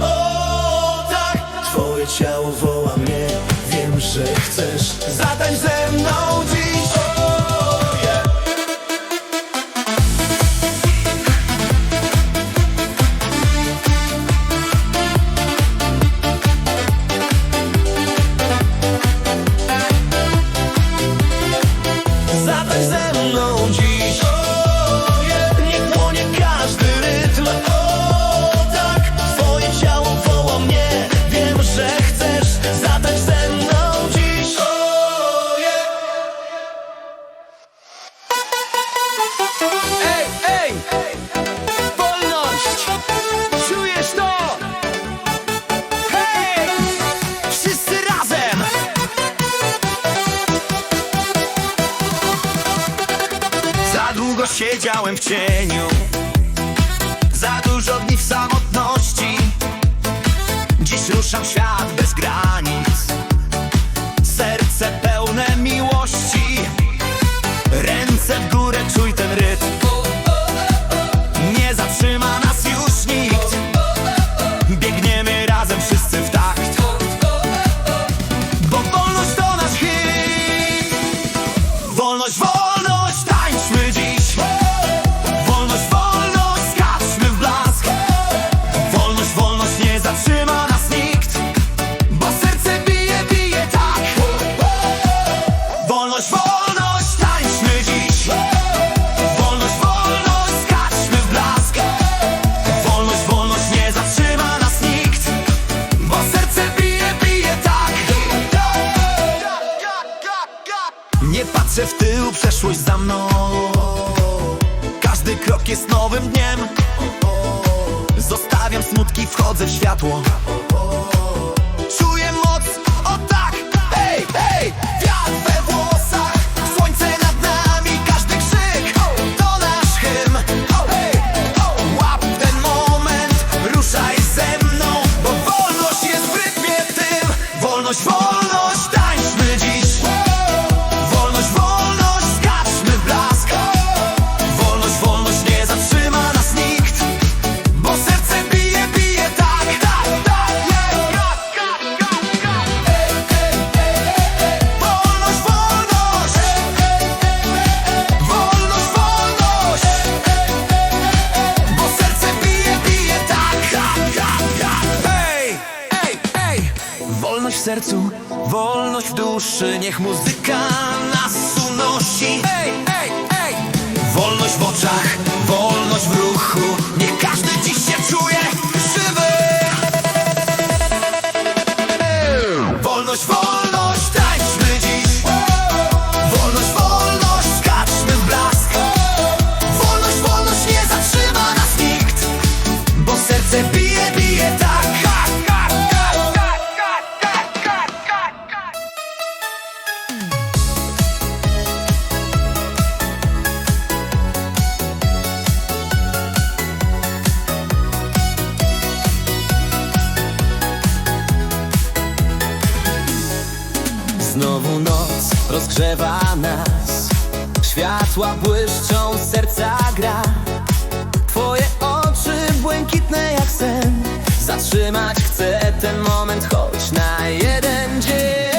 O tak, twoje ciało woła mnie. Wiem, że chcesz Zatań ze mną dziś. Wolność w sercu, wolność w duszy Niech muzyka nas unosi ej, ej, ej. Wolność w oczach, wolność ogrzewa nas. Światła błyszczą, serca gra. Twoje oczy błękitne jak sen. Zatrzymać chcę ten moment choć na jeden dzień.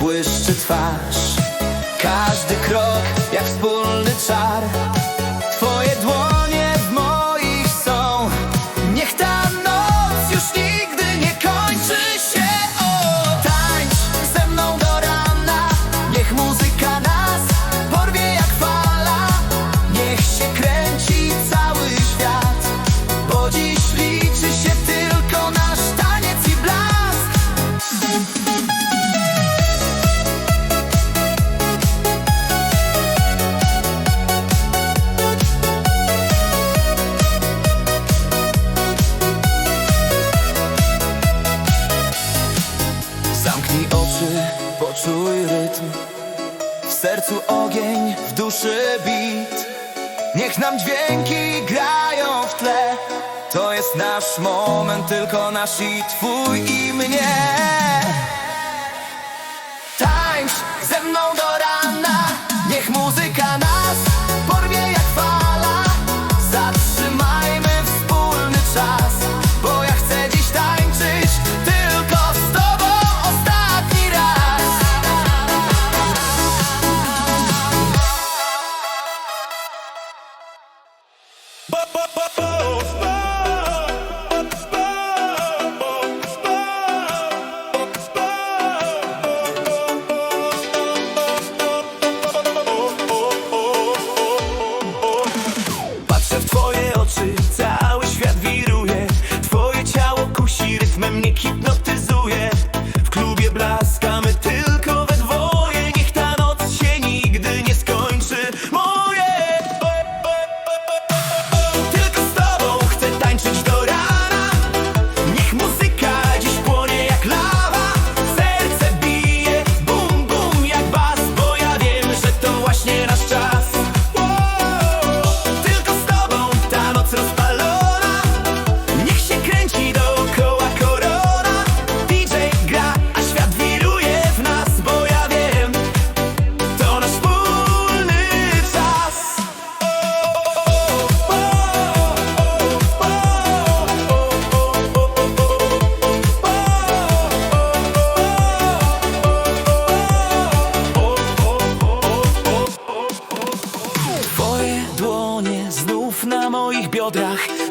błyszczy twarz. Każdy krok jak wspólny czar. moment tylko nasz i twój i mnie. Tańcz ze mną do rana, niech muzyka na Właśnie nasz czas. na moich biodrach.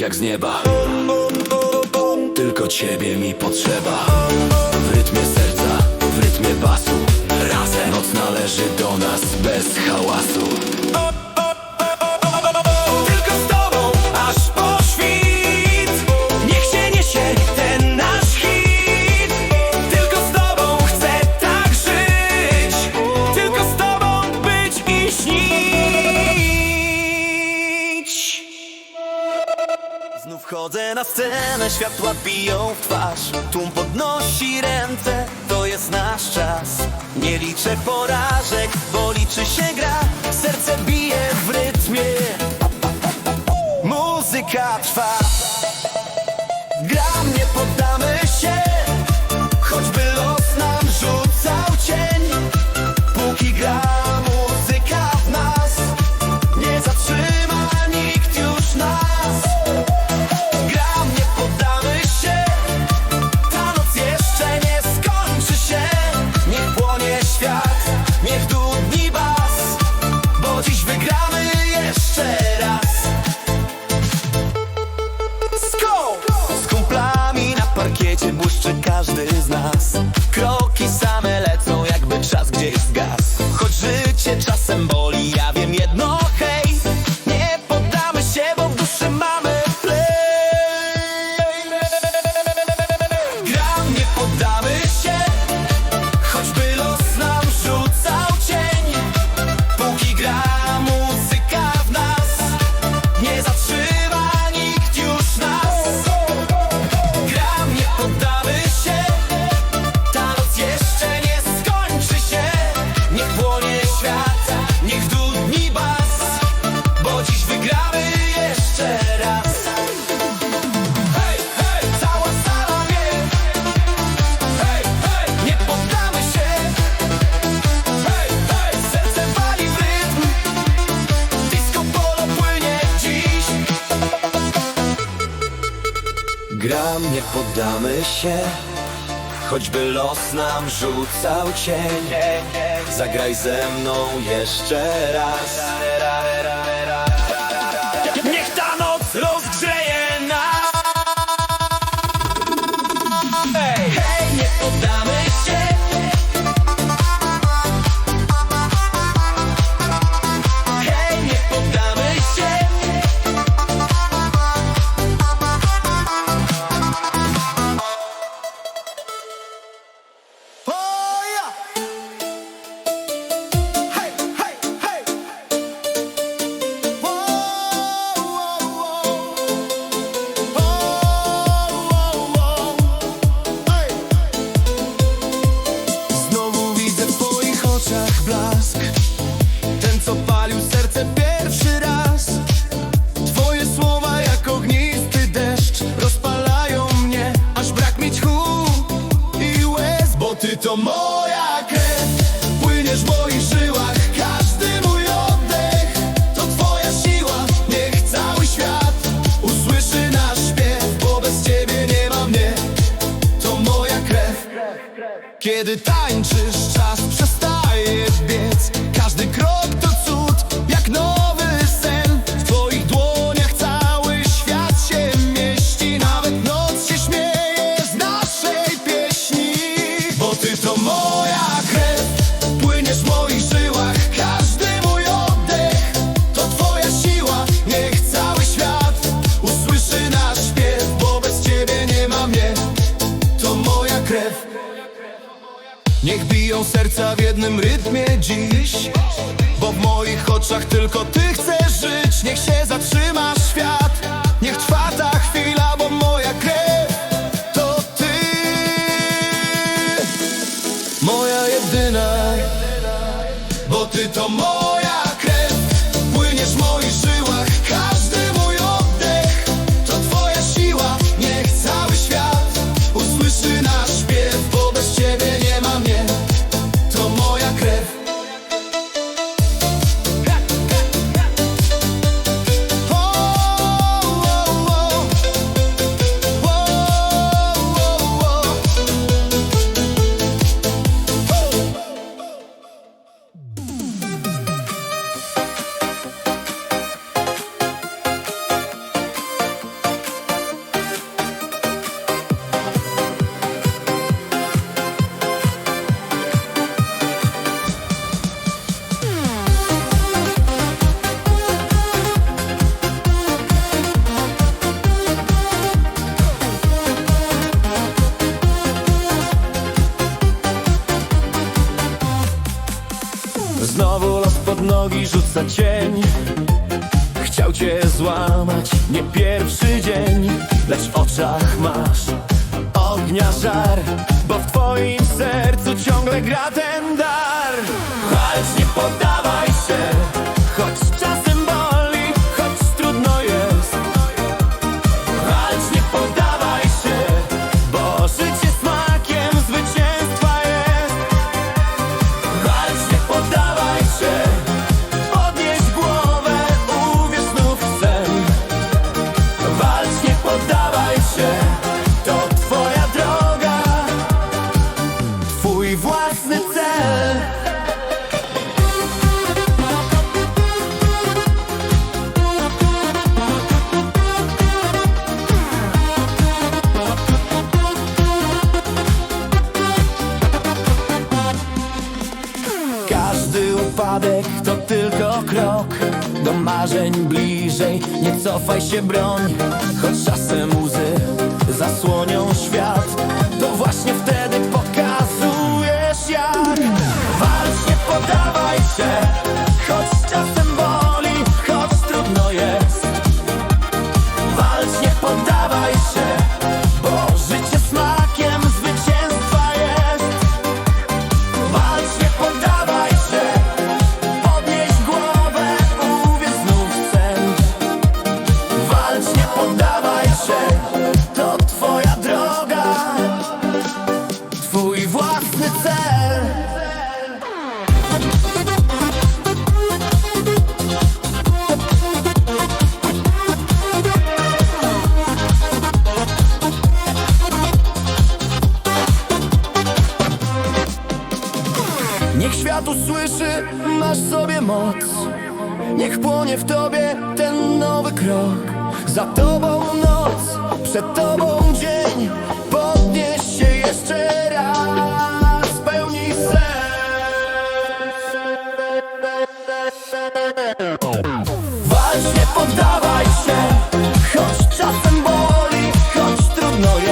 jak z nieba. Tylko ciebie mi potrzeba. W rytmie serca, w rytmie basu. Razem. Noc należy do nas bez hałasu. na scenę, światła biją w twarz. Tłum podnosi ręce, to jest nasz czas. Nie liczę porażek, bo liczy się gra. Serce bije w rytmie. Muzyka trwa. 察 nam nie poddamy się. Choćby los nam rzucał cień. Zagraj ze mną jeszcze raz. jednym rytmie dziś. złamać. Nie pierwszy dzień, lecz w oczach masz ognia żar Bo w twoim sercu ciągle gra ten marzeń bliżej. Nie cofaj się broń, choć czasem świat usłyszy, masz sobie moc. Niech płonie w tobie ten nowy krok. Za tobą noc, przed tobą dzień. Podnieś się jeszcze raz Pełnij sen. Walcz, nie poddawaj się. Choć czasem boli, choć trudno jest.